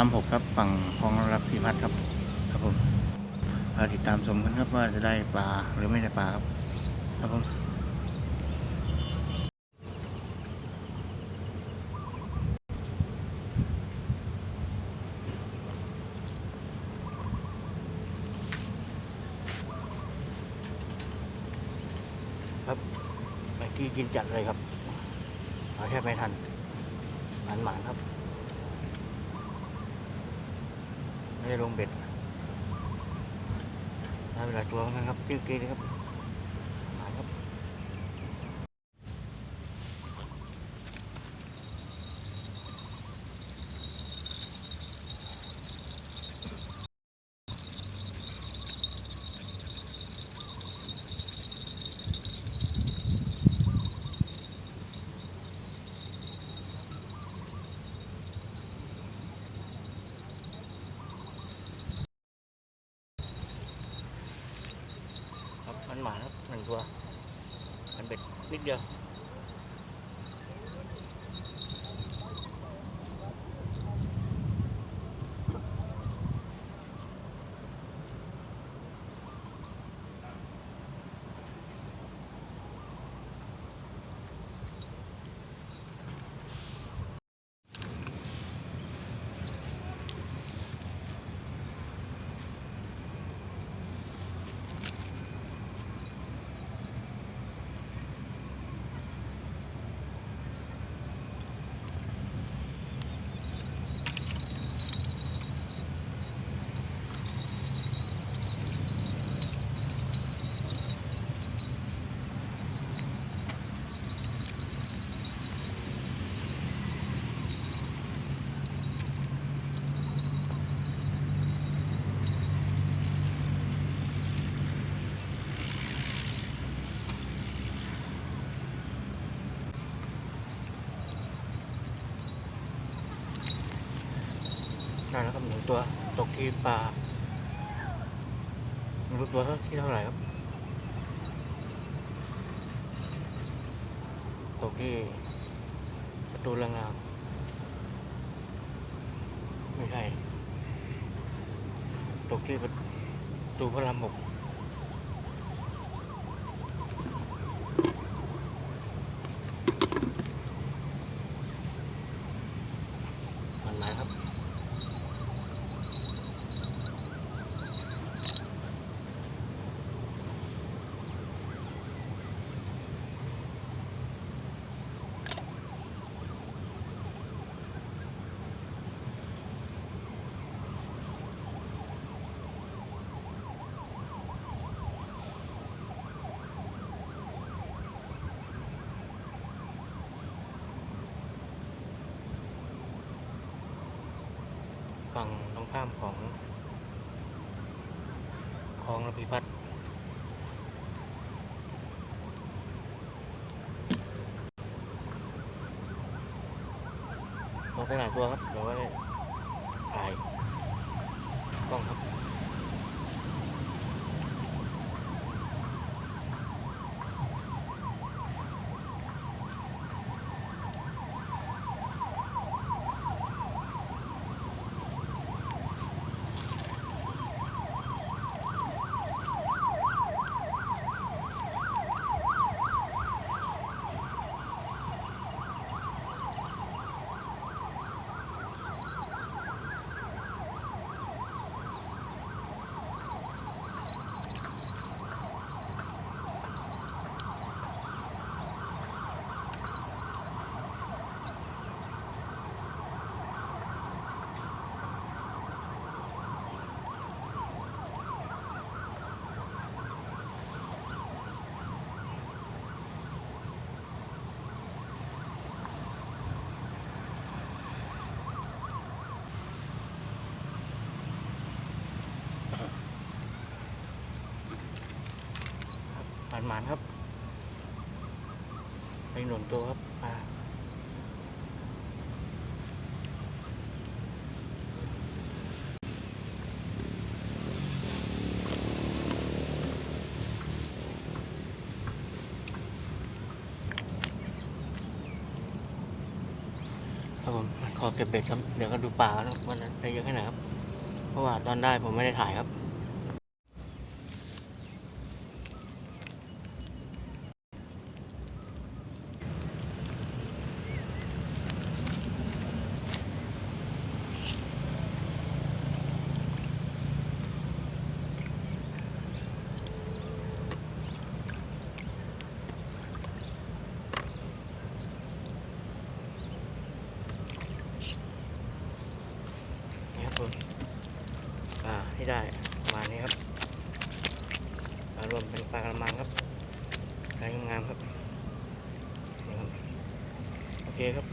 ามหกครับฝั่งคลองระพิพัฒน์ครับครับผมเราติดตามชมกันครับว่าจะได้ปลาหรือไม่ได้ปลาครับครับผมครับเมื่อกี้กินจัดเลยครับเราแค่ไม่ทันหมานหมานๆครับ ไม่ได้ลงเบ็ดได้เวลาตัวแล้วนะครับกิ้วกี้นะครับหมานครับ ครับมันหมา ครับหนึ่ งตัวมันเบ็ดนิดเดียวได้แล้วครับหนึ่งตัวตกที่ปลาไม่รู้ตัวเท่าที่เท่าไหร่ครับ ตกที่ประตูลังงามไม่ใช่ตกที่ประตูพระรามหกมันไหนครับ ฝั่งตรงข้ามของคลองระพิพัฒน์ลงไปหลายตัวครับเดี๋ยวว่าได้ถ่ายกล้องครับ หมานครับไปหนุนตัวครับปลาครับผมขอเก็บเบ็ดครับ เดี๋ยวก็ดูปลาแล้ววันนั้ได้เยอะแค่ไหนครับ เพราะว่าตอนได้ผมไม่ได้ถ่ายครับ คนปลาที่ได้มานี้ครับปลารวมเป็นปลากระมังครับปลางามครับนี่ครับ โอเคครับ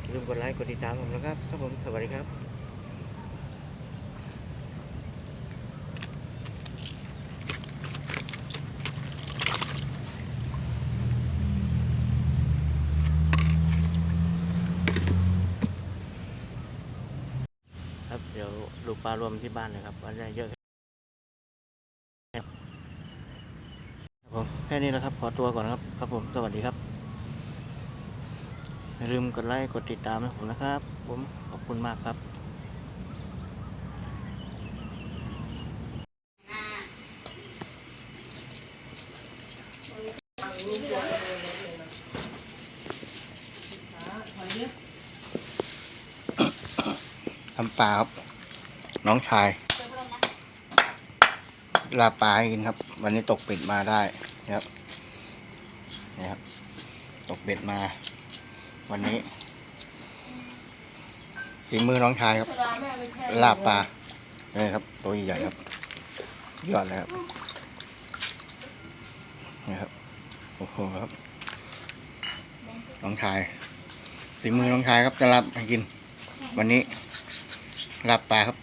อย่าลืมกดไลค์กดติดตามผมนะครับครับผมสวัสดีครับ เดี๋ยวดู ปลารวมที่บ้านเลยครับว่าได้เยอะครับผมแค่นี้นะครับ ขอตัวก่อนครับ ครับผม สวัสดีครับ อย่าลืมกดไลค์ กดติดตามให้ผมนะครับ ผม ขอบคุณมากครับทำปลาครับ น้องชายลาปลาให้กินครับ วันนี้ตกเป็ดมาได้นะครับนี่ครับ ตกเบ็ดมา วันนี้ฝีมือน้องชายครับ ลาปลาเนี่ครับ ตัวใหญ่ครับ ยอดเลยครับนี่ครับโอ้โหครับน้องชายฝีมือน้องชายครับจะรับให้กิน วันนี้ลาบปลาครับ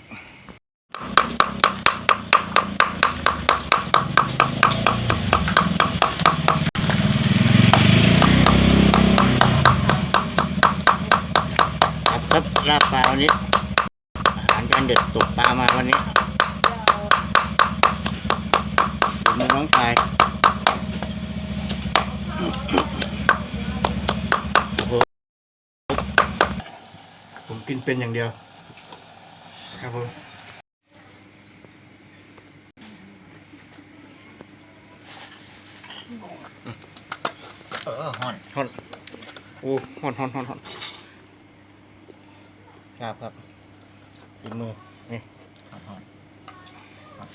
ลาบปลาวันนี้อาหารจานเด็ดตกปลามาวันนี้ถึงมือน้องชายโอ้โหผมกินเป็นอย่างเดียวครับผมเออฮอนฮอนโอ้ฮอนฮอนฮอนฮอน ครับครับฝีมือนี่ฮอนฮอนฮอน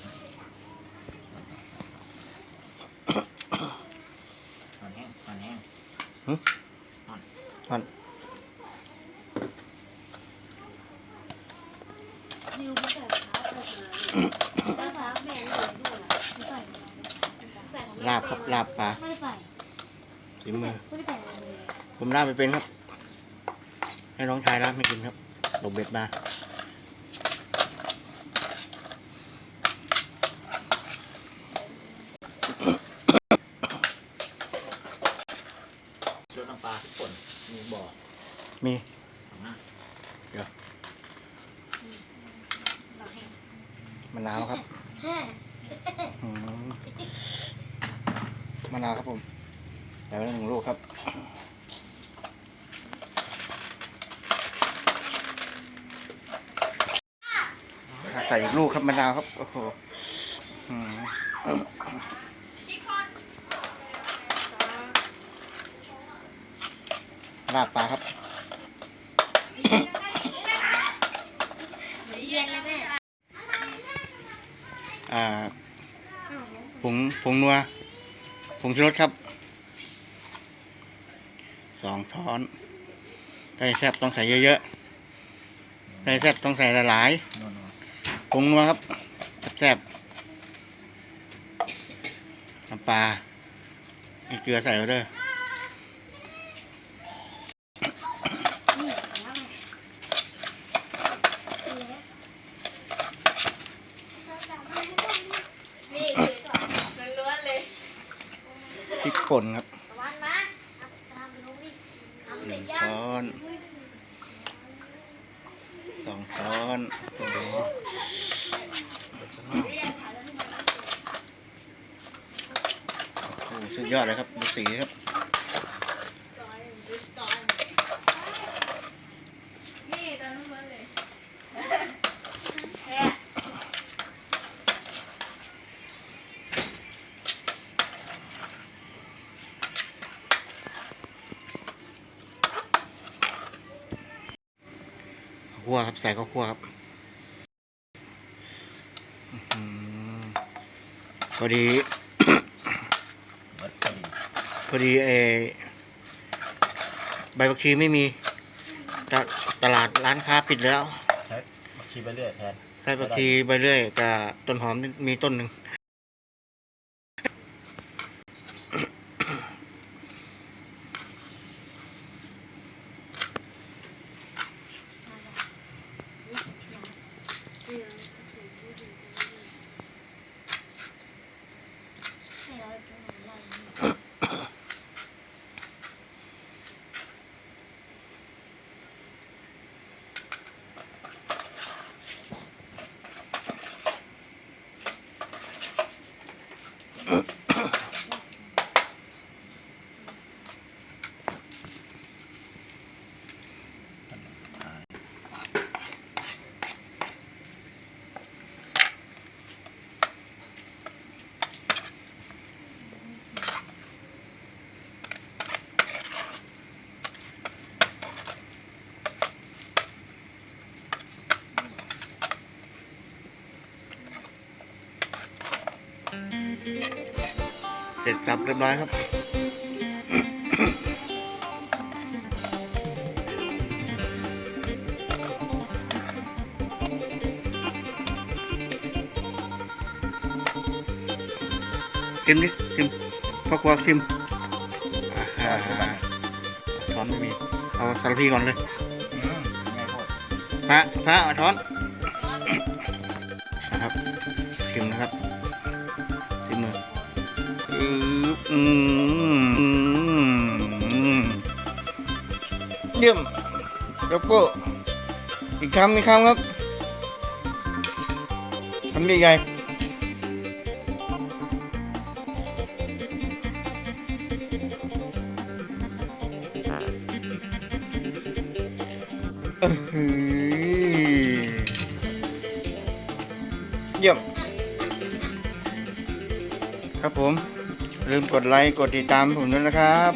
อนแห้งฮอนแห้งฮอนอนนิวไม่ใส่รองเท้าใส่ถุงเท้าแม่เลยด้วยไม่ใส่ลาบครับลาบปลาไม่ใส่ฝีมือไม่ได้ใส่ผมลาบไปเป็นครับ ให้น้องชายลาบไม่กินครับ ตกเบ็ดมารถน้ำปลาทุกคนมีบ่อมีข้างหน้ามะนาวครับอืมมะนาวครับผมใส่ไปหนึ่งลูกครับ ส่อีกลูกครับมะนาวครับ โอ้โหลาบปลาครับผงผงนัวผงชูรสครับ สองช้อนไก่แซ่บต้องใส่เยอะๆไก่แซ่บต้องใส่หลายๆ ผงนัวครับแซ่บๆน้ำปลามีเกลือใส่ไปด้วยนี่ล้วนๆเลยพริกป่นครับวันมาทำไปลงดิทำหเสร็นึ่จงยังช้อนสองช้อนโอ้ ยอดเลยครับดูสีครับขั้วครับใส่ข้าวคั่วครับพอดี พอดีเออใบบักชีไม่มีตตลาดร้านค้าปิดแล้วใช้บักชีไปเรื่อยแทนใช้บักชีไปเรื่อยแต่ต้นหอมนี่มีต้นหนึ่ง จับเรียบร้อยครับ ชิมดิชิมพ่อครัวชิมอ่าช้อนไม่มี เอาสารพีก่อนเลยอืมง่ายโคตรพระพระเอาช้อน เยี่ยมยกโป้อีกคำอีกคำครับทำใหญ่เยี่ยมครับผม ลืมกดไลค์กดติดตามผมด้วยนะครับ